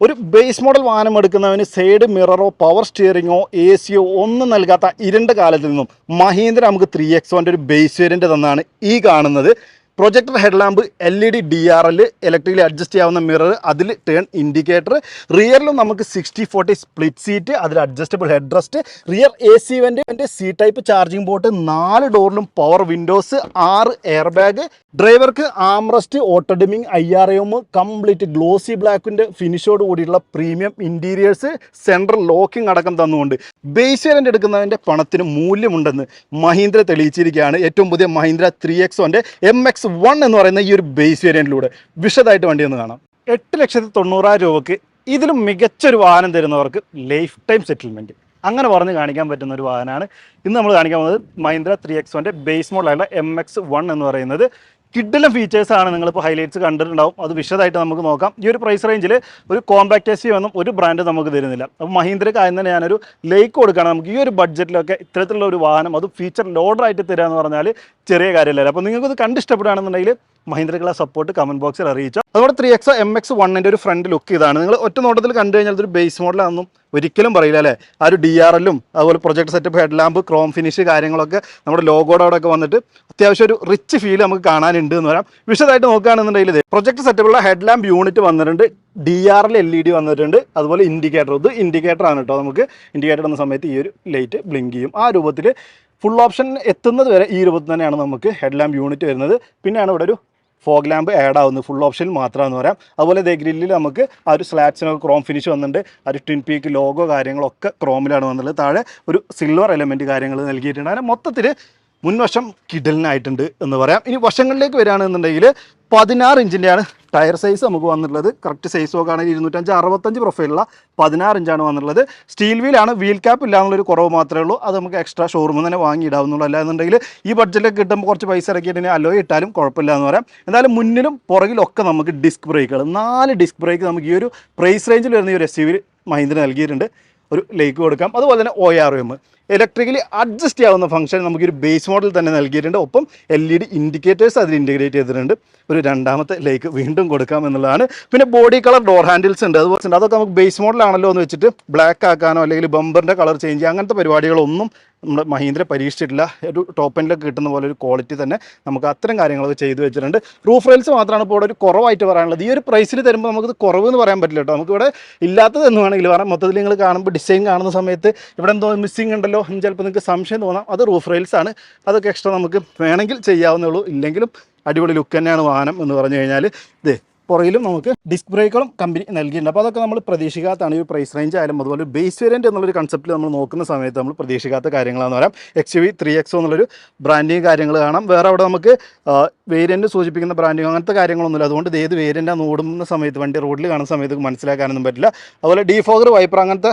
ഒരു base model വാഹനം എടുക്കുന്നവന് സൈഡ് മിററോ പവർ സ്റ്റിയറിങ്ങോ എ സിയോ ഒന്നും നൽകാത്ത ഇരുണ്ട കാലത്തിൽ നിന്നും മഹീന്ദ്ര നമുക്ക് ത്രീ എക്സ് ഒരു ബേസ് വേരിയന്റ് തന്നാണ് ഈ കാണുന്നത്. Projector headlamp L E D D R L electrically adjust ചെയ്യാവുന്ന മിറർ അതിൽ ടേൺ ഇൻഡിക്കേറ്റർ റിയറിലും നമുക്ക് സിക്സ്റ്റി ഫോർട്ടി സ്പ്ലിറ്റ് സീറ്റ് അതിൽ adjustable head rest rear A C വെന്റെ C type charging port നാല് ഡോറിലും പവർ വിൻഡോസ് ആറ് എയർ ബാഗ് ഡ്രൈവർക്ക് armrest auto dimming I R M complete glossy ബ്ലാക്കിന്റെ ഫിനിഷോട് കൂടിയുള്ള പ്രീമിയം ഇന്റീരിയേഴ്സ് സെൻട്രൽ ലോക്കിംഗ് അടക്കം തന്നുകൊണ്ട്. ബേസ് വേരിയന്റ് എടുക്കുന്നതിന്റെ പണത്തിന് മൂല്യമുണ്ടെന്ന് മഹീന്ദ്ര തെളിയിച്ചിരിക്കുകയാണ്. ഏറ്റവും പുതിയ മഹീന്ദ്ര ത്രീ എക്സ് വന്റെ എം എക്സ് വൺ എന്ന് പറയുന്ന ഈ ഒരു ബേസ് വേരിയന്റിലൂടെ വിശദമായിട്ട് വണ്ടി ഒന്ന് കാണാം. എട്ട് ലക്ഷത്തി തൊണ്ണൂറായിരം രൂപക്ക് ഇതിലും മികച്ചൊരു വാഹനം തരുന്നവർക്ക് ലൈഫ് ടൈം സെറ്റിൽമെന്റ് അങ്ങനെ പറഞ്ഞ് കാണിക്കാൻ പറ്റുന്ന ഒരു വാഹനമാണ്. ഇന്ന് നമ്മൾ കാണിക്കാൻ പോകുന്നത് മഹീന്ദ്ര ത്രീ എക്സ് വന്റെ ബേസ് മോഡലായുള്ള എം എക്സ് വൺ എന്ന് പറയുന്നത്. കിഡിലും ഫീച്ചേഴ്സ് ആണ് നിങ്ങളിപ്പോൾ ഹൈലൈറ്റ്സ് കണ്ടിട്ടുണ്ടാവും. അത് വിശദമായിട്ട് നമുക്ക് നോക്കാം. ഈ ഒരു പ്രൈസ് റേഞ്ചിൽ ഒരു കോമ്പാക്ട് എസ് ഒന്നും ഒരു ബ്രാൻഡ് നമുക്ക് തരുന്നില്ല. അപ്പോൾ മഹീന്ദ്രക്ക് ആദ്യം തന്നെ ഞാനൊരു ലേക്ക് കൊടുക്കുകയാണ്. നമുക്ക് ഈ ഒരു ബഡ്ജറ്റിലൊക്കെ ഇത്തരത്തിലുള്ള ഒരു വാഹനം അത് ഫീച്ചർ ലോഡറായിട്ട് തരിക എന്ന് പറഞ്ഞാൽ ചെറിയ കാര്യമല്ല? അപ്പോൾ നിങ്ങൾക്ക് ഇത് കണ്ടിഷ്ടപ്പെടുകയാണെന്നുണ്ടെങ്കിൽ മഹീന്ദ്രക്കുള്ള സപ്പോർട്ട് കമന്റ് ബോക്സിൽ അറിയിച്ചു? അതുപോലെ ത്രീ എക്സ് എം എക്സ് വണ്ണിന്റെ ഒരു ഫ്രണ്ട് ലുക്ക് ഇതാണ്. നിങ്ങൾ ഒറ്റ നോട്ടത്തിൽ കണ്ടു കഴിഞ്ഞാൽ ഇതൊരു ബേസ് മോഡലാണെന്നും ഒരിക്കലും പറയില്ല അല്ലേ? ആ ഒരു ഡി ആർ എല്ലും അതുപോലെ project setup head lamp chrome finish കാര്യങ്ങളൊക്കെ നമ്മുടെ ലോഗോടെ അവിടെ ഒക്കെ വന്നിട്ട് അത്യാവശ്യം ഒരു റിച്ച് ഫീൽ നമുക്ക് കാണാനുണ്ട് എന്ന് പറയാം വിശദമായിട്ട് നോക്കുകയാണെന്നുണ്ടെങ്കിൽ ഇത് പ്രൊജക്ട് സെറ്റപ്പുള്ള ഹെഡ് ലാമ്പ് യൂണിറ്റ് വന്നിട്ടുണ്ട്. D R L L E D വന്നിട്ടുണ്ട്. അതുപോലെ ഇൻഡിക്കേറ്റർ ഇത് ഇൻഡിക്കേറ്റർ ആണ് കേട്ടോ. നമുക്ക് ഇൻഡിക്കേറ്റർ എന്ന സമയത്ത് ഈ ഒരു ലൈറ്റ് ബ്ലിങ്ക് ചെയ്യും. ആ രൂപത്തിൽ ഫുൾ ഓപ്ഷൻ എത്തുന്നത് വരെ ഈ രൂപത്തിൽ തന്നെയാണ് നമുക്ക് ഹെഡ് ലാമ്പ് യൂണിറ്റ് വരുന്നത്. പിന്നെയാണ് ഇവിടെ ഒരു ഫോഗ് ലാമ്പ് ആഡ് ആവുന്നത്. ഫുൾ ഓപ്ഷനിൽ മാത്രമാണെന്ന് പറയാം. അതുപോലെ ദേ ഗ്രില്ലിൽ നമുക്ക് ആ ഒരു സ്ലാറ്റ്സിനൊക്കെ ക്രോം ഫിനിഷ് വന്നിട്ടുണ്ട്. ആ ഒരു ട്വിൻ പീക്ക് ലോഗോ കാര്യങ്ങളൊക്കെ ക്രോമിലാണ് വന്നത് താഴെ ഒരു സിൽവർ എലമെന്റ് കാര്യങ്ങൾ നൽകിയിട്ടുണ്ട്. അങ്ങനെ മൊത്തത്തിൽ മുൻവശം കിടലിനായിട്ടുണ്ട് എന്ന് പറയാം. ഇനി വശങ്ങളിലേക്ക് വരികയാണെന്നുണ്ടെങ്കിൽ പതിനാറ് ഇഞ്ചിന്റെയാണ് ടയർ സൈസ് നമുക്ക് വന്നിട്ടുള്ളത് കറക്റ്റ് സൈസ് നോക്കുകയാണെങ്കിൽ ഇരുന്നൂറ്റഞ്ച് അറുപത്തഞ്ച് പ്രൊഫൈലുള്ള പതിനാറ് ഇഞ്ചാണ് വന്നിട്ടുള്ളത്. സ്റ്റീൽ വീലാണ് വീൽ ക്യാപ്പ് ഇല്ല എന്നുള്ളൊരു കുറവ് മാത്രമേ ഉള്ളൂ. അത് നമുക്ക് എക്സ്ട്രാ ഷോറൂമിൽ തന്നെ വാങ്ങിയിടാവുന്നുള്ളൂ അല്ലാന്നുണ്ടെങ്കിൽ ഈ ബഡ്ജറ്റിലേക്ക് കിട്ടുമ്പോൾ കുറച്ച് പൈസ ഇറക്കിയിട്ട് അലോ ഇട്ടാലും കുഴപ്പമില്ല എന്ന് പറയാം. എന്തായാലും മുന്നിലും പുറകിലൊക്കെ നമുക്ക് ഡിസ്ക് ബ്രേക്കുകൾ നാല് ഡിസ്ക് ബ്രേക്ക് നമുക്ക് ഈ ഒരു പ്രൈസ് റേഞ്ചിൽ വരുന്ന ഈ ഒരു എസ് യു വി മഹീന്ദ്ര നൽകിയിട്ടുണ്ട്. ഒരു ലേക്ക് കൊടുക്കാം. അതുപോലെ തന്നെ O R M electrically adjust ചെയ്യാവുന്ന ഫംഗ്ഷൻ നമുക്കൊരു ബേസ് മോഡൽ തന്നെ നൽകിയിട്ടുണ്ട്. ഒപ്പം എൽ ഇ ഡി ഇൻഡിക്കേറ്റേഴ്സ് അതിൽ ഇന്റിഗ്രേറ്റ് ചെയ്തിട്ടുണ്ട്. ഒരു രണ്ടാമത്തെ ലൈക്ക് വീണ്ടും കൊടുക്കാം എന്നുള്ളതാണ്. പിന്നെ ബോഡി കളർ ഡോർ ഹാൻഡിൽസ് ഉണ്ട്. അതുപോലെ തന്നെ അതൊക്കെ നമുക്ക് ബേസ് മോഡലാണല്ലോ എന്ന് വെച്ചിട്ട് ബ്ലാക്ക് ആക്കാനോ അല്ലെങ്കിൽ ബമ്പറിന്റെ കളർ ചേഞ്ച് അങ്ങനത്തെ പരിപാടികളൊന്നും നമ്മുടെ മഹീന്ദ്ര പരീക്ഷിച്ചിട്ടില്ല. ഒരു ടോപ്പ് എൻഡിലൊക്കെ കിട്ടുന്ന പോലെ ഒരു ക്വാളിറ്റി തന്നെ നമുക്ക് അത്തരം കാര്യങ്ങളൊക്കെ ചെയ്തു വെച്ചിട്ടുണ്ട്. റൂഫ് റെയിൽസ് മാത്രമാണ് ഇപ്പോൾ ഒരു കുറവായിട്ട് പറയാനുള്ളത്. ഈ ഒരു പ്രൈസിൽ തരുമ്പോൾ നമുക്കിത് കുറവ് എന്ന് പറയാൻ പറ്റില്ല കേട്ടോ. നമുക്കിവിടെ ഇല്ലാത്തത് എന്ന് വേണമെങ്കിൽ പറയാം. മൊത്തത്തിൽ നിങ്ങൾ കാണുമ്പോൾ ഡിസൈൻ കാണുന്ന സമയത്ത് ഇവിടെ എന്തോ മിസ്സിങ് ഉണ്ടല്ലോ എന്ന് ചിലപ്പോൾ നിങ്ങൾക്ക് സംശയം തോന്നാം. അത് റൂഫ് റെയിൽസ് ആണ്. അതൊക്കെ എക്സ്ട്രാ നമുക്ക് വേണമെങ്കിൽ ചെയ്യാവുന്നേ ഉള്ളൂ. ഇല്ലെങ്കിലും അടിപൊളി ലുക്ക് തന്നെയാണ് വാഹനം എന്ന് പറഞ്ഞു കഴിഞ്ഞാൽ ഇത് പുറകിലും നമുക്ക് ഡിസ്ക് ബ്രേക്കുകളും കമ്പനി നൽകിയിട്ടുണ്ട്. അപ്പോൾ അതൊക്കെ നമ്മൾ പ്രതീക്ഷിക്കാത്തതാണ് ഈ പ്രൈസ് റേഞ്ച് ആയാലും അതുപോലെ ബേസ് വേരിയന്റ് എന്നുള്ളൊരു കൺസെപ്റ്റിൽ നമ്മൾ നോക്കുന്ന സമയത്ത് നമ്മൾ പ്രതീക്ഷിക്കാത്ത കാര്യങ്ങളാണെന്ന് പറയാം. എക്സ് വി ത്രീ എക്സോ എന്നുള്ളൊരു ബ്രാൻഡിങ് കാര്യങ്ങൾ കാണാം. വേറെ അവിടെ നമുക്ക് വേരിയന്റ് സൂചിപ്പിക്കുന്ന ബ്രാൻഡിങ് അങ്ങനത്തെ കാര്യങ്ങളൊന്നുമില്ല. അതുകൊണ്ട് ഏത് വേരിയന്റാണ് ഓടുന്ന സമയത്ത് വണ്ടി റോഡിൽ കാണുന്ന സമയത്ത് മനസ്സിലാക്കാനൊന്നും പറ്റില്ല. അതുപോലെ ഡീഫോഗർ വൈപ്പർ അങ്ങനത്തെ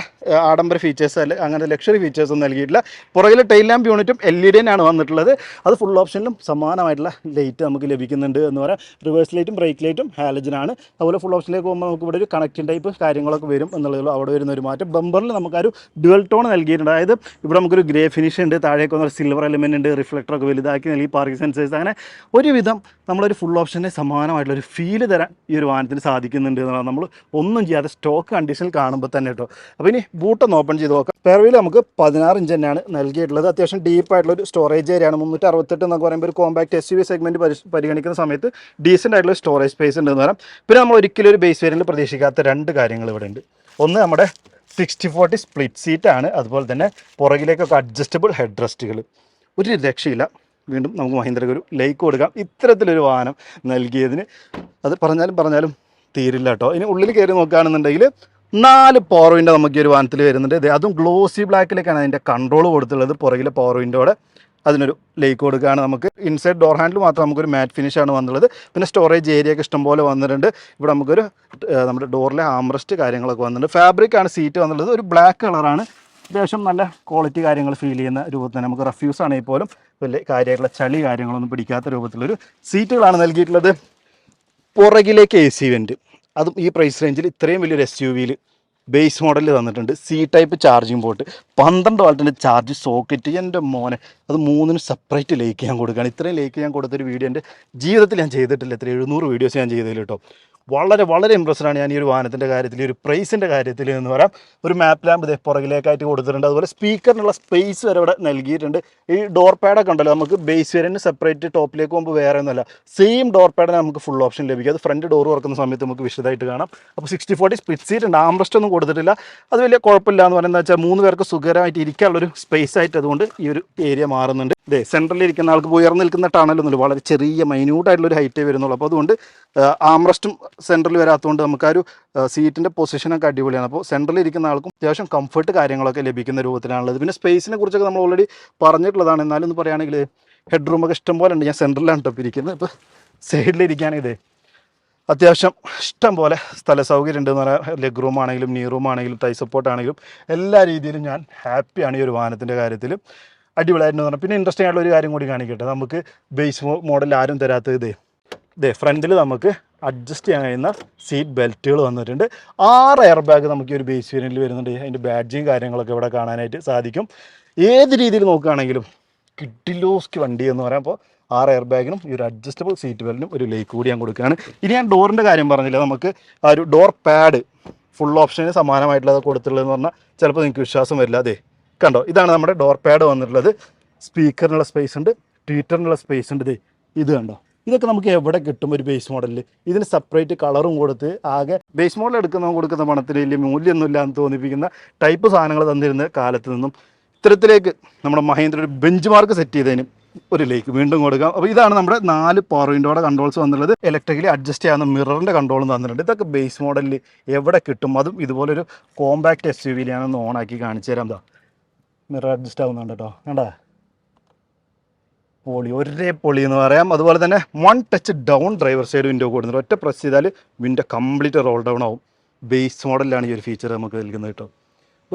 ആഡംബര ഫീച്ചേഴ്സ് അല്ല അങ്ങനത്തെ ലക്ഷറി ഫീച്ചേഴ്സ് ഒന്നും നൽകിയിട്ടില്ല. പുറകിലെ ടെയിൽ ലാമ്പ് യൂണിറ്റും എൽ ഇ വന്നിട്ടുള്ളത്. അത് ഫുൾ ഓപ്ഷനിലും സമാനമായിട്ടുള്ള ലൈറ്റ് നമുക്ക് ലഭിക്കുന്നുണ്ട് എന്ന് പറയാം. റിവേഴ്സ് ലൈറ്റും ബ്രേക്ക് ലൈറ്റും ഹാലജനാണ് അതുപോലെ ഫുൾ ഓപ്ഷനിലേക്ക് പോകുമ്പോൾ നമുക്ക് ഇവിടെ ഒരു കണക്റ്റിംഗ് ടൈപ്പ് കാര്യങ്ങളൊക്കെ വരും എന്നുള്ളതുള്ളൂ അവിടെ വരുന്ന ഒരു മാറ്റം. ബമ്പറിൽ നമുക്കൊരു ഡുവൽ ടോൺ നൽകിയിട്ടുണ്ട്. അതായത് ഇവിടെ നമുക്കൊരു ഗ്രേ ഫിനിഷ് ഉണ്ട് താഴേക്ക് വന്നൊരു സിൽവർ എലിമെന്റ് ഉണ്ട് റിഫ്ലക്ടറൊക്കെ വലുതാക്കി നൽകി പാർക്കിംഗ് സെൻസേഴ്സ് അങ്ങനെ ഒരുവിധം നമ്മളൊരു ഫുൾ ഓപ്ഷനെ സമാനമായിട്ടുള്ള ഒരു ഫീൽ തരാൻ ഈ ഒരു വാഹനത്തിന് സാധിക്കുന്നുണ്ട് എന്നുള്ളത് നമ്മൾ ഒന്നും ചെയ്യാതെ സ്റ്റോക്ക് കണ്ടീഷനിൽ കാണുമ്പോൾ തന്നെ കേട്ടോ. അപ്പോൾ ഇനി ബൂട്ടൊന്ന് ഓപ്പൺ ചെയ്ത് നോക്കാം. പെർവിൽ നമുക്ക് പതിനാറ് ഇഞ്ച് തന്നെയാണ് നൽകിയിട്ടുള്ളത്. അത്യാവശ്യം ഡീപ്പായിട്ടുള്ള ഒരു സ്റ്റോറേജ് ഏരിയയാണ് മുന്നൂറ്റി അറുപത്തെട്ട് എന്നൊക്കെ പറയുമ്പോൾ ഒരു compact S U V segment പരിഗണിക്കുന്ന സമയത്ത് ഡീസന്റ് ആയിട്ടുള്ള സ്റ്റോറേജ് സ്പേസ് ഉണ്ടെന്ന് പറയാം. പിന്നെ നമ്മൾ ഒരിക്കലും ഒരു ബേസ് വേരിയന്റിൽ പ്രതീക്ഷിക്കാത്ത രണ്ട് കാര്യങ്ങൾ ഇവിടെ ഉണ്ട്. ഒന്ന് നമ്മുടെ സിക്സ്റ്റി ഫോർട്ടി സ്പ്ലിറ്റ് ആണ്. അതുപോലെ തന്നെ പുറകിലേക്കൊക്കെ അഡ്ജസ്റ്റബിൾ ഹെഡ് റെസ്റ്റുകൾ ഒരു രക്ഷയില്ല. വീണ്ടും നമുക്ക് മഹീന്ദ്രക്ക് ഒരു ലൈക്ക് കൊടുക്കാം. ഇത്തരത്തിലൊരു വാഹനം നൽകിയതിന് അത് പറഞ്ഞാലും പറഞ്ഞാലും തീരില്ല കേട്ടോ. ഇനി ഉള്ളിൽ കയറി നോക്കുകയാണെന്നുണ്ടെങ്കിൽ നാല് പവർ വിൻഡോ നമുക്ക് ഈ ഒരു വാഹനത്തിൽ വരുന്നുണ്ട്. അതും ഗ്ലോസി ബ്ലാക്കിലേക്കാണ് അതിന്റെ കൺട്രോൾ കൊടുത്തുള്ളത് പുറകിലെ പവർ വിൻഡോയുടെ അതിനൊരു ലേക്ക് കൊടുക്കുകയാണ് നമുക്ക്. ഇൻസൈഡ് ഡോർ ഹാൻഡിൽ മാത്രം നമുക്കൊരു മാറ്റ് ഫിനിഷാണ് വന്നുള്ളത് പിന്നെ സ്റ്റോറേജ് ഏരിയ ഒക്കെ ഇഷ്ടംപോലെ വന്നിട്ടുണ്ട്. ഇവിടെ നമുക്കൊരു നമ്മുടെ ഡോറിലെ ആംറസ്റ്റ് കാര്യങ്ങളൊക്കെ വന്നിട്ടുണ്ട്. ഫാബ്രിക് ആണ് സീറ്റ് വന്നുള്ളത് ഒരു ബ്ലാക്ക് കളറാണ് അത്യാവശ്യം നല്ല ക്വാളിറ്റി കാര്യങ്ങൾ ഫീൽ ചെയ്യുന്ന രൂപത്തിൽ നമുക്ക് റഫ്യൂസ് ആണെങ്കിൽ പോലും വലിയ കാര്യമായിട്ടുള്ള ചളി കാര്യങ്ങളൊന്നും പിടിക്കാത്ത രൂപത്തിലൊരു സീറ്റുകളാണ് നൽകിയിട്ടുള്ളത്. പുറകിലേക്ക് എ സി വെന്റ് അതും ഈ പ്രൈസ് റേഞ്ചിൽ ഇത്രയും വലിയൊരു എസ് യു വിയിൽ ബേസ് മോഡൽ തന്നിട്ടുണ്ട്. സി ടൈപ്പ് ചാർജിങ് പോർട്ട് പന്ത്രണ്ട് വാൾട്ടിന്റെ ചാർജ് സോക്കറ്റ് എന്റെ മോനെ അത് മൂന്നിന് സെപ്പറേറ്റ് ലേക്ക് ഞാൻ കൊടുക്കുകയാണ്. ഇത്രയും ലേക്ക് ഞാൻ കൊടുത്തൊരു വീഡിയോ എന്റെ ജീവിതത്തിൽ ഞാൻ ചെയ്തിട്ടില്ല. എത്ര എഴുന്നൂറ് വീഡിയോസ് ഞാൻ ചെയ്തതിൽ കേട്ടോ വളരെ വളരെ ഇമ്പ്രസ്ഡ് ആണ് ഞാൻ ഈ ഒരു വാഹനത്തിന്റെ കാര്യത്തിൽ ഒരു പ്രൈസിന്റെ കാര്യത്തിൽ എന്ന് പറയാം. ഒരു മാപ്പ് ലാമ്പ് ഇതേ പുറകിലേക്കായിട്ട് കൊടുത്തിട്ടുണ്ട്. അതുപോലെ സ്പീക്കറിനുള്ള സ്പേസ് വരെ ഇവിടെ നൽകിയിട്ടുണ്ട്. ഈ ഡോർ പാഡൊക്കെ ഉണ്ടല്ലോ നമുക്ക് ബേസ് വേരിയന്റ് സെപ്പറേറ്റ് ടോപ്പിലേക്ക് പോകുമ്പോൾ വേറെ ഒന്നുമല്ല. സെയിം ഡോർ പാഡിന് നമുക്ക് ഫുൾ ഓപ്ഷൻ ലഭിക്കും. അത് ഫ്രണ്ട് ഡോർ തുറക്കുന്ന സമയത്ത് നമുക്ക് വിശദമായിട്ട് കാണാം. അപ്പോൾ സിക്സ്റ്റി ഫോർട്ടി സ്പ്ലിറ്റ് സീറ്റ് ഉണ്ട്. ആംറസ്റ്റ് ഒന്നും കൊടുത്തിട്ടില്ല. അത് വലിയ കുഴപ്പമില്ല എന്ന് പറയുന്നത് വെച്ചാൽ മൂന്ന് പേർക്ക് സുഖകരമായിട്ട് ഇരിക്കാനുള്ളൊരു സ്പേസ് ആയിട്ട് അതുകൊണ്ട് ഈ ഒരു ഏരിയ മാറുന്നുണ്ട്. ഇതേ സെൻട്രലിൽ ഇരിക്കുന്ന ആൾക്ക് ഉയർന്നു നിൽക്കുന്ന ടണലൊന്നുമില്ല വളരെ ചെറിയ മൈന്യൂട്ടായിട്ടുള്ള ഒരു ഹൈറ്റേ വരുന്നുള്ളൂ. അപ്പോൾ അതുകൊണ്ട് ആംറസ്റ്റും സെൻട്രലിൽ വരാത്തതുകൊണ്ട് നമുക്ക് ആ ഒരു സീറ്റിന്റെ പൊസിഷനൊക്കെ അടിപൊളിയാണ്. അപ്പോൾ സെൻട്രലിൽ ഇരിക്കുന്ന ആൾക്കും അത്യാവശ്യം കംഫർട്ട് കാര്യങ്ങളൊക്കെ ലഭിക്കുന്ന രൂപത്തിലാണുള്ളത്. പിന്നെ സ്പേസിനെ കുറിച്ചൊക്കെ നമ്മൾ ഓൾറെഡി പറഞ്ഞിട്ടുള്ളതാണ്. എന്നാലും ഒന്ന് പറയുകയാണെങ്കിൽ ഹെഡ് റൂമൊക്കെ ഇഷ്ടം പോലെ ഉണ്ട്. ഞാൻ സെൻട്രലിലാണ് ടപ്പ് ഇരിക്കുന്നത്. ഇപ്പോൾ സൈഡിലിരിക്കുകയാണെങ്കിൽ ഇതേ അത്യാവശ്യം ഇഷ്ടം പോലെ സ്ഥല സൗകര്യം ഉണ്ടെന്ന് പറഞ്ഞാൽ ലെഗ് റൂം ആണെങ്കിലും നീ റൂം ആണെങ്കിലും തൈ സപ്പോർട്ട് ആണെങ്കിലും എല്ലാ രീതിയിലും ഞാൻ ഹാപ്പിയാണ് ഈ ഒരു വാഹനത്തിന്റെ കാര്യത്തിൽ അടിപൊളിയായിരുന്നു പറഞ്ഞു. പിന്നെ ഇൻട്രസ്റ്റിംഗ് ആയിട്ടുള്ള ഒരു കാര്യം കൂടി കാണിക്കട്ടെ. നമുക്ക് ബേസ് മോഡൽ ആരും തരാത്ത ഇതേ. ഇതേ ഫ്രണ്ടിൽ നമുക്ക് അഡ്ജസ്റ്റ് ചെയ്യാൻ കഴിയുന്ന സീറ്റ് ബെൽറ്റുകൾ വന്നിട്ടുണ്ട്. ആറ് എയർ ബാഗ് നമുക്ക് ഈ ഒരു ബേസ് വേരിയന്റിൽ വരുന്നുണ്ട്. അതിന്റെ ബാഡ്ജിയും കാര്യങ്ങളൊക്കെ ഇവിടെ കാണാനായിട്ട് സാധിക്കും. ഏത് രീതിയിൽ നോക്കുകയാണെങ്കിലും കിട്ടിലോസ്ക് വണ്ടി എന്ന് പറയുമ്പോൾ ആറ് എയർ ബാഗിനും ഈ ഒരു അഡ്ജസ്റ്റബിൾ സീറ്റ് ബെൽറ്റിനും ഒരു ലേക്ക് കൂടി ഞാൻ കൊടുക്കുകയാണ്. ഇനി ഞാൻ ഡോറിന്റെ കാര്യം പറഞ്ഞില്ല. നമുക്ക് ആ ഒരു ഡോർ പാഡ് ഫുൾ ഓപ്ഷന് സമാനമായിട്ടുള്ളത് കൊടുത്തിട്ടുള്ളതെന്ന് പറഞ്ഞാൽ ചിലപ്പോൾ നിങ്ങൾക്ക് വിശ്വാസം വരില്ല. അതെ കണ്ടോ ഇതാണ് നമ്മുടെ ഡോർ പാഡ് വന്നിട്ടുള്ളത്. സ്പീക്കറിനുള്ള സ്പേസ് ഉണ്ട് ട്വീറ്ററിനുള്ള സ്പേസ് ഉണ്ട്. ഇത് കണ്ടോ. ഇതൊക്കെ നമുക്ക് എവിടെ കിട്ടും ഒരു ബേസ് മോഡലിൽ ഇതിന് സെപ്പറേറ്റ് കളറും കൊടുത്ത് ആകെ ബേസ് മോഡൽ എടുക്കുന്ന കൊടുക്കുന്ന പണത്തിന് വലിയ മൂല്യമൊന്നുമില്ല എന്ന് തോന്നിപ്പിക്കുന്ന ടൈപ്പ് സാധനങ്ങൾ തന്നിരുന്ന കാലത്ത് നിന്നും ഇത്തരത്തിലേക്ക് നമ്മുടെ മഹേന്ദ്ര ഒരു ബെഞ്ച് മാർക്ക് സെറ്റ് ചെയ്തതിന് ഒരു ലേക്ക് വീണ്ടും കൊടുക്കാം. അപ്പോൾ ഇതാണ് നമ്മുടെ നാല് പവർ വിൻഡോയുടെ കൺട്രോൾസ് വന്നുള്ളത് ഇലക്ട്രിക്കലി അഡ്ജസ്റ്റ് ചെയ്യാവുന്ന മിററിന്റെ കൺട്രോളും തന്നിട്ടുണ്ട്. ഇതൊക്കെ ബേസ് മോഡലിൽ എവിടെ കിട്ടും? അതും ഇതുപോലൊരു കോമ്പാക്ട് എസ് യു വിയിൽ ഒന്ന് ഓണാക്കി കാണിച്ചു തരാം എന്താ മിറർ അഡ്ജസ്റ്റ് ആവുന്നുണ്ട് കേട്ടോ കണ്ടാ? പൊളി ഒരേ പൊളി എന്ന് പറയാം. അതുപോലെ തന്നെ one touch down driver side window കൊടുക്കുന്നുണ്ട് ഒറ്റ പ്രസ് ചെയ്താൽ വിൻഡോ കംപ്ലീറ്റ് റോൾ ഡൗൺ ആവും. ബേസ് മോഡലിലാണ് ഈ ഒരു ഫീച്ചർ നമുക്ക് നൽകുന്നത് കേട്ടോ.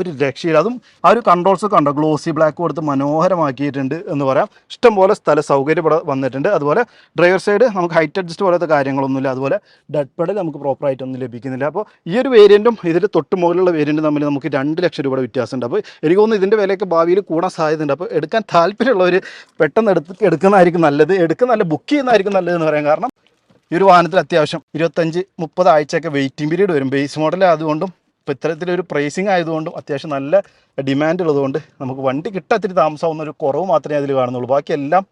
ഒരു രക്ഷയില്ല. അതും ആ ഒരു കൺട്രോൾസ് കണ്ടോ? ഗ്ലോസി ബ്ലാക്ക് കൊടുത്ത് മനോഹരമാക്കിയിട്ടുണ്ട് എന്ന് പറയാം. ഇഷ്ടംപോലെ സ്ഥല സൗകര്യം വന്നിട്ടുണ്ട്. അതുപോലെ ഡ്രൈവർ സൈഡ് നമുക്ക് ഹൈറ്റ് അഡ്ജസ്റ്റ് പോലത്തെ കാര്യങ്ങളൊന്നുമില്ല. അതുപോലെ ഡെഡ് പെഡൽ നമുക്ക് പ്രോപ്പറായിട്ടൊന്നും ലഭിക്കുന്നില്ല. അപ്പോൾ ഈ ഒരു വേരിയന്റും ഇതിന്റെ തൊട്ട് മുകളിലുള്ള വേരിയന്റും തമ്മിൽ നമുക്ക് രണ്ട് ലക്ഷം രൂപയുടെ വ്യത്യാസമുണ്ട്. അപ്പോൾ എനിക്ക് തോന്നുന്നു ഇതിന്റെ വിലയൊക്കെ ഭാവിയിൽ കൂടാൻ സാധ്യതയുണ്ട്. അപ്പോൾ എടുക്കാൻ താല്പര്യമുള്ളവർ പെട്ടെന്ന് എടുത്ത് എടുക്കുന്നതായിരിക്കും നല്ലത്. എടുക്കുന്ന നല്ല ബുക്ക് ചെയ്യുന്നതായിരിക്കും നല്ലതെന്ന് പറയാം. കാരണം ഈ ഒരു വാഹനത്തിൽ അത്യാവശ്യം ഇരുപത്തഞ്ച് മുപ്പത് ആഴ്ചയൊക്കെ വെയിറ്റിംഗ് പീരീഡ് വരും. ബേസ് മോഡൽ അതുകൊണ്ടും ഇപ്പോൾ ഇത്തരത്തിലൊരു പ്രൈസിങ് ആയതുകൊണ്ടും അത്യാവശ്യം നല്ല ഡിമാൻഡ് ഉള്ളതുകൊണ്ട് നമുക്ക് വണ്ടി കിട്ടാത്തിരി താമസമാവുന്ന ഒരു കുറവ് മാത്രമേ അതിൽ കാണുന്നുള്ളൂ. ബാക്കിയെല്ലാം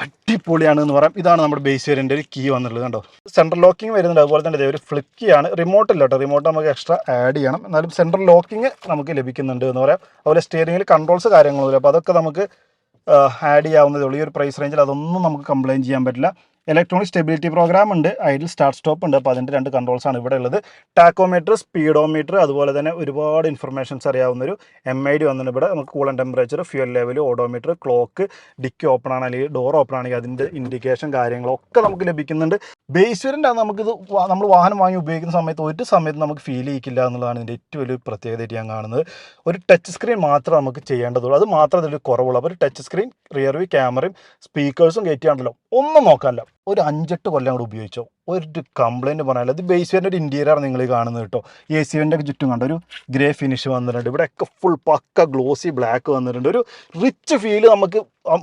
അടിപൊളിയാണ് എന്ന് പറയാം. ഇതാണ് നമ്മുടെ ബേസ് വേരിയന്റെ ഒരു കീ വന്നിട്ടുള്ളത് കണ്ടോ? സെൻട്രൽ ലോക്കിംഗ് വരുന്നുണ്ട്. അതുപോലെ തന്നെ ഒരു ഫ്ലിക്കിയാണ് റിമോട്ട് ഇല്ല കേട്ടോ. റിമോട്ട് നമുക്ക് എക്സ്ട്രാ ആഡ് ചെയ്യണം. എന്നാലും സെൻട്രൽ ലോക്കിംഗ് നമുക്ക് ലഭിക്കുന്നുണ്ട് എന്ന് പറയാം. അതുപോലെ സ്റ്റിയറിംഗിൽ കൺട്രോൾസ് കാര്യങ്ങളൊന്നുമില്ല. അപ്പോൾ അതൊക്കെ നമുക്ക് ആഡ് ചെയ്യാവുന്നതേ ഉള്ളൂ. ഈ ഒരു പ്രൈസ് റേഞ്ചിൽ അതൊന്നും നമുക്ക് കംപ്ലയിന്റ് ചെയ്യാൻ പറ്റില്ല. ഇലക്ട്രോണിക് സ്റ്റെബിലിറ്റി പ്രോഗ്രാം ഉണ്ട്. ഐഡിൽ സ്റ്റാർട്ട് സ്റ്റോപ്പ് ഉണ്ട്. അപ്പോൾ അതിന്റെ രണ്ട് കൺട്രോൾസ് ആണ് ഇവിടെ ഉള്ളത്. ടാക്കോമീറ്റർ സ്പീഡോമീറ്റർ അതുപോലെ തന്നെ ഒരുപാട് ഇൻഫർമേഷൻസ് അറിയാവുന്നൊരു എം ഐ ഡി വന്നിട്ട് ഇവിടെ. നമുക്ക് coolant temperature fuel level odometer clock dickey open ആണ് അല്ലെങ്കിൽ ഡോർ ഓപ്പൺ ആണെങ്കിൽ അതിന്റെ ഇൻഡിക്കേഷൻ കാര്യങ്ങളൊക്കെ നമുക്ക് ലഭിക്കുന്നുണ്ട്. ബേസ് വേരിയന്റ് ആണ് നമുക്കിത് നമ്മൾ വാഹനം വാങ്ങി ഉപയോഗിക്കുന്ന സമയത്ത് ഒരു സമയത്ത് നമുക്ക് ഫീൽ ചെയ്യിക്കില്ല എന്നുള്ളതാണ് ഇതിന്റെ ഏറ്റവും വലിയ പ്രത്യേകതയായിട്ട് ഞാൻ കാണുന്നത്. ഒരു ടച്ച് സ്ക്രീൻ മാത്രമേ നമുക്ക് ചെയ്യേണ്ടതുള്ളൂ. അത് മാത്രമേ ഇതിൽ കുറവുള്ളൂ. അപ്പോൾ ഒരു ടച്ച് സ്ക്രീൻ റിയർ വ്യൂ ക്യാമറയും സ്പീക്കേഴ്സും കയറ്റിയാണല്ലോ ഒന്നും നോക്കാനില്ല. ഒരു അഞ്ചെട്ട് കൊല്ലം കൂടെ ഉപയോഗിച്ചോ. ഒരു കംപ്ലൈന്റ് പറയാനില്ല ഇത് ബേസ് വേന്റെ ഒരു ഇന്റീരിയർ നിങ്ങൾ കാണുന്നത് കേട്ടോ. എ സി വെന്റെ ചുറ്റും കണ്ട ഒരു ഗ്രേ ഫിനിഷ് വന്നിട്ടുണ്ട്. ഇവിടെയൊക്കെ ഫുൾ പക്ക ഗ്ലോസി ബ്ലാക്ക് വന്നിട്ടുണ്ട്. ഒരു റിച്ച് ഫീൽ നമുക്ക്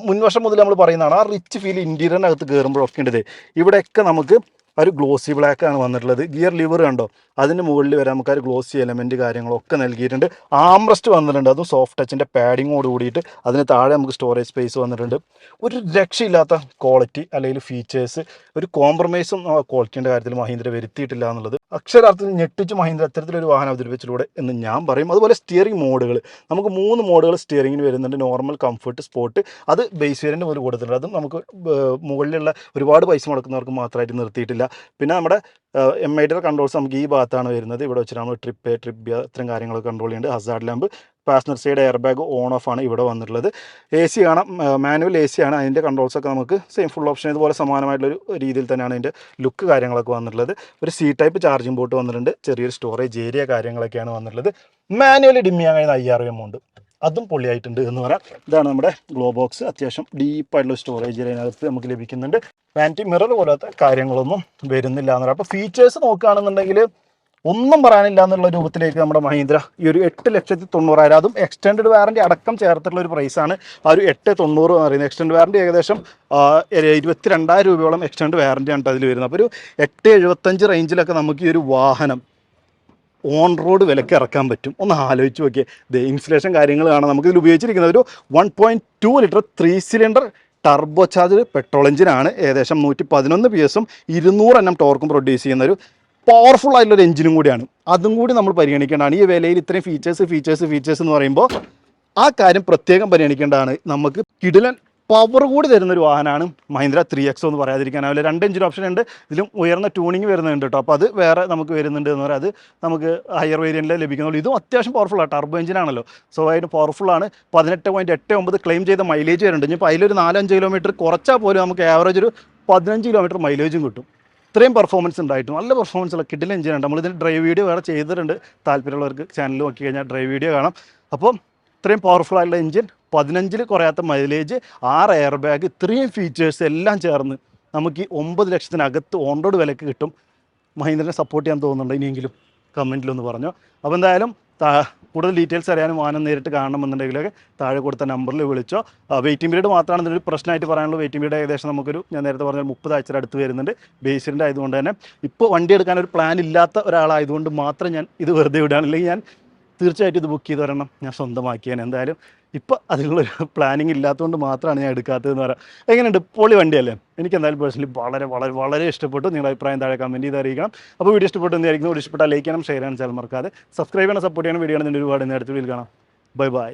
മുൻവശം മുതൽ നമ്മൾ പറയുന്നതാണ് ആ റിച്ച് ഫീൽ ഇന്റീരിയറിനകത്ത് കയറുമ്പോഴൊക്കെ ഉണ്ട് ഇവിടെയൊക്കെ നമുക്ക് ഒരു ഗ്ലോസി ബ്ലാക്ക് ആണ് വന്നിട്ടുള്ളത്. ഗിയർ ലിവർ കണ്ടോ? അതിന് മുകളിൽ വരെ നമുക്ക് ഒരു ഗ്ലോസി എലമെന്റ് കാര്യങ്ങളൊക്കെ നൽകിയിട്ടുണ്ട്. ആംറസ്റ്റ് വന്നിട്ടുണ്ട്. അതും സോഫ്റ്റ് ടച്ചിന്റെ പാഡിങ്ങോട് കൂടിയിട്ട് അതിന് താഴെ നമുക്ക് സ്റ്റോറേജ് സ്പേസ് വന്നിട്ടുണ്ട്. ഒരു രക്ഷയില്ലാത്ത ക്വാളിറ്റി അല്ലെങ്കിൽ ഫീച്ചേഴ്സ് ഒരു കോംപ്രമൈസും ക്വാളിറ്റിയുടെ കാര്യത്തിൽ മഹീന്ദ്ര വരുത്തിയിട്ടില്ല എന്നുള്ളത് അക്ഷരാർത്ഥത്തിൽ ഞെട്ടിച്ച് മഹീന്ദ്ര അത്തരത്തിലൊരു വാഹനം അവതരിപ്പിച്ചിലൂടെ എന്ന് ഞാൻ പറയും. അതുപോലെ സ്റ്റിയറിംഗ് മോഡുകൾ നമുക്ക് മൂന്ന് മോഡുകൾ സ്റ്റിയറിംഗിന് വരുന്നുണ്ട്. നോർമൽ കംഫർട്ട് സ്പോർട്ട് അത് ബേസ് വേരിയന്റ് മുതൽ കൊടുത്തിട്ടുണ്ട്. അതും നമുക്ക് മുകളിലുള്ള ഒരുപാട് പൈസ മുടക്കുന്നവർക്ക് മാത്രമായിട്ട് നിർത്തിയിട്ടില്ല. പിന്നെ നമ്മുടെ എം ഐ ഡിയുടെ കൺട്രോൾസ് നമുക്ക് ഈ ഭാഗത്താണ് വരുന്നത്. ഇവിടെ വെച്ചിട്ട് നമ്മൾ ട്രിപ്പ് ട്രിപ്പ് ഇത്രയും അത്തരം കാര്യങ്ങളൊക്കെ കൺട്രോൾ ചെയ്യുന്നുണ്ട്. Hazard lamp passenger side air bag on off ആണ് ഇവിടെ വന്നിട്ടുള്ളത്. എ സി കാണാം. മാനുവൽ എ സി ആണ്. അതിന്റെ കൺട്രോൾസൊക്കെ നമുക്ക് സെയിം ഫുൾ ഓപ്ഷൻ ഇതുപോലെ സമാനമായിട്ടുള്ളൊരു രീതിയിൽ തന്നെയാണ് അതിന്റെ ലുക്ക് കാര്യങ്ങളൊക്കെ വന്നിട്ടുള്ളത്. ഒരു സി ടൈപ്പ് ചാർജിംഗ് ബോട്ട് വന്നിട്ടുണ്ട്. ചെറിയൊരു സ്റ്റോറേജ് ഏരിയ കാര്യങ്ങളൊക്കെയാണ് വന്നിട്ടുള്ളത്. മാനുവലി ഡിമ്മിയാൻ കഴിയുന്ന അയ്യാറ് എമൗണ്ട് ഉണ്ട്. അതും പൊളിയായിട്ടുണ്ട് എന്ന് പറയാം. ഇതാണ് നമ്മുടെ ഗ്ലോ ബോക്സ് അത്യാവശ്യം ഡീപ്പായിട്ടുള്ള സ്റ്റോറേജ് അതിനകത്ത് നമുക്ക് ലഭിക്കുന്നുണ്ട്. വാനിറ്റി മിറർ പോലത്തെ കാര്യങ്ങളൊന്നും വരുന്നില്ല എന്ന് പറയാം. അപ്പോൾ ഫീച്ചേഴ്സ് നോക്കുകയാണെന്നുണ്ടെങ്കിൽ ഒന്നും പറയാനില്ല എന്നുള്ള രൂപത്തിലേക്ക് നമ്മുടെ മഹീന്ദ്ര ഈ ഒരു എട്ട് ലക്ഷത്തി തൊണ്ണൂറായിരം അതും എക്സ്റ്റൻഡ് വാറന്റി അടക്കം ചേർത്തിട്ടുള്ള ഒരു പ്രൈസാണ് ആ ഒരു എട്ട് തൊണ്ണൂറ് എന്ന് പറയുന്നത് എക്സ്റ്റൻഡ് വാറന്റി ഏകദേശം ഇരുപത്തി രണ്ടായിരം രൂപയോളം എക്സ്റ്റൻഡ് വാറന്റി ആണ് അതിൽ വരുന്നത്. അപ്പോൾ ഒരു എട്ട് എഴുപത്തഞ്ച് റേഞ്ചിലൊക്കെ നമുക്ക് ഈ ഒരു വാഹനം ഓൺ റോഡ് വിലക്ക് ഇറക്കാൻ പറ്റും. ഒന്ന് ആലോചിച്ച് നോക്കിയേ. ഇത് ഇൻസുലേഷൻ കാര്യങ്ങൾ കാണാം. നമുക്ക് ഇതിൽ ഉപയോഗിച്ചിരിക്കുന്നത് ഒരു one point two litre three cylinder turbo charge petrol എഞ്ചിനാണ് ഏകദേശം നൂറ്റി പതിനൊന്ന് പി എസും ഇരുന്നൂറ് എണ്ണം ടോർക്കും പ്രൊഡ്യൂസ് ചെയ്യുന്ന ഒരു പവർഫുൾ ആയിട്ടുള്ള ഒരു എഞ്ചിനും കൂടിയാണ്. അതും കൂടി നമ്മൾ പരിഗണിക്കേണ്ടതാണ്. ഈ വിലയിൽ ഇത്രയും ഫീച്ചേഴ്സ് ഫീച്ചേഴ്സ് ഫീച്ചേഴ്സ് എന്ന് പറയുമ്പോൾ ആ കാര്യം പ്രത്യേകം പരിഗണിക്കേണ്ടതാണ്. നമുക്ക് കിടിലൻ പവർ കൂടി തരുന്ന ഒരു വാഹനമാണ് മഹീന്ദ്ര ത്രീ എക്സോ എന്ന് പറയാതിരിക്കാനാവില്ല രണ്ട് എഞ്ചിൻ ഓപ്ഷൻ ഉണ്ട്. ഇതിലും ഉയർന്ന ട്യൂണിങ് വരുന്നുണ്ട് കേട്ടോ അപ്പോൾ അത് വേറെ നമുക്ക് വരുന്നുണ്ട് എന്ന് പറയാം. അത് നമുക്ക് ഹയർ വേരിയന്റിൽ ലഭിക്കുന്നുള്ളൂ. ഇതും അത്യാവശ്യം പവർഫുൾ ആണ് ടർബോ എഞ്ചിനാണല്ലോ സോ അതിന് പവർഫുൾ ആണ്. പതിനെട്ട് പോയിന്റ് എട്ട് ഒമ്പത് ക്ലെയിം ചെയ്ത മൈലേജ് വരുന്നുണ്ട്. ഇനിയിപ്പോൾ അതിലൊരു നാലഞ്ച് കിലോമീറ്റർ കുറച്ചാൽ പോലും നമുക്ക് ആവറേജ് ഒരു പതിനഞ്ച് കിലോമീറ്റർ മൈലേജും കിട്ടും. ഇത്രയും പെർഫോമൻസ് ഉണ്ടായിട്ടും. നല്ല പെർഫോമൻസ് ഉള്ള കിഡിൽ എഞ്ചിനാണ് നമ്മളിതിന് ഡ്രൈവ് വീഡിയോ വേറെ ചെയ്തിട്ടുണ്ട്. താല്പര്യമുള്ളവർക്ക് ചാനൽ നോക്കി കഴിഞ്ഞാൽ ഡ്രൈവ് വീഡിയോ കാണാം. അപ്പം ഇത്രയും പവർഫുൾ ആയിട്ടുള്ള എഞ്ചിൻ പതിനഞ്ചിൽ കുറയാത്ത മൈലേജ് ആറ് എയർ ബാഗ് ഇത്രയും ഫീച്ചേഴ്സ് എല്ലാം ചേർന്ന് നമുക്ക് ഈ ഒമ്പത് ലക്ഷത്തിനകത്ത് ഓൺ റോഡ് വിലക്ക് കിട്ടും. മഹീന്ദ്രനെ സപ്പോർട്ട് ചെയ്യാൻ തോന്നുന്നുണ്ട്? ഇനിയെങ്കിലും കമന്റിലൊന്ന് പറഞ്ഞു. അപ്പോൾ എന്തായാലും കൂടുതൽ ഡീറ്റെയിൽസ് അറിയാനും വാഹനം നേരിട്ട് കാണണമെന്നുണ്ടെങ്കിലൊക്കെ താഴെ കൊടുത്ത നമ്പറിൽ വിളിച്ചോ. വെയിറ്റിംഗ് പീരീഡ് മാത്രമാണ് ഒരു പ്രശ്നമായിട്ട് പറയാനുള്ളൂ. വെയിറ്റിംഗ് പീരീഡ് ഏകദേശം നമുക്കൊരു ഞാൻ നേരത്തെ പറഞ്ഞ മുപ്പത് ആഴ്ച അടുത്ത് വരുന്നുണ്ട്. ബേസിന്റെ ആയതുകൊണ്ട് തന്നെ ഇപ്പോൾ വണ്ടി എടുക്കാൻ ഒരു പ്ലാൻ ഇല്ലാത്ത ഒരാളായതുകൊണ്ട് മാത്രം ഞാൻ ഇത് വെറുതെ വിടുകയാണ് അല്ലെങ്കിൽ ഞാൻ തീർച്ചയായിട്ടും ഇത് ബുക്ക് ചെയ്ത് വരണം ഞാൻ സ്വന്തമാക്കിയാണ് എന്തായാലും ഇപ്പോൾ അതിനുള്ളൊരു പ്ലാനിങ് ഇല്ലാത്തതുകൊണ്ട് മാത്രമാണ് ഞാൻ എടുക്കാത്തതെന്ന് പറയാം. എങ്ങനെയുണ്ട്? പൊളി വണ്ടിയല്ലേ? എനിക്ക് എന്തായാലും പേഴ്സണലി വളരെ വളരെ വളരെ ഇഷ്ടപ്പെട്ടു. നിങ്ങളുടെ അഭിപ്രായം താഴെ കമന്റ് ചെയ്ത് അറിയിക്കണം. അപ്പോൾ വീഡിയോ ഇഷ്ടപ്പെട്ടു എന്തായിരിക്കും വീഡിയോ ഇഷ്ടപ്പെട്ടാൽ ലൈക്ക് ചെയ്യണം ഷെയർ ചെയ്യണം ചാനൽ മറക്കാതെ. സബ്സ്ക്രൈബ് ചെയ്യണം സപ്പോർട്ട് ചെയ്യണം. വീഡിയോ ആണ് ഒരുപാട് നേരത്തെ വീട്ടിൽ കാണാം. Bye bye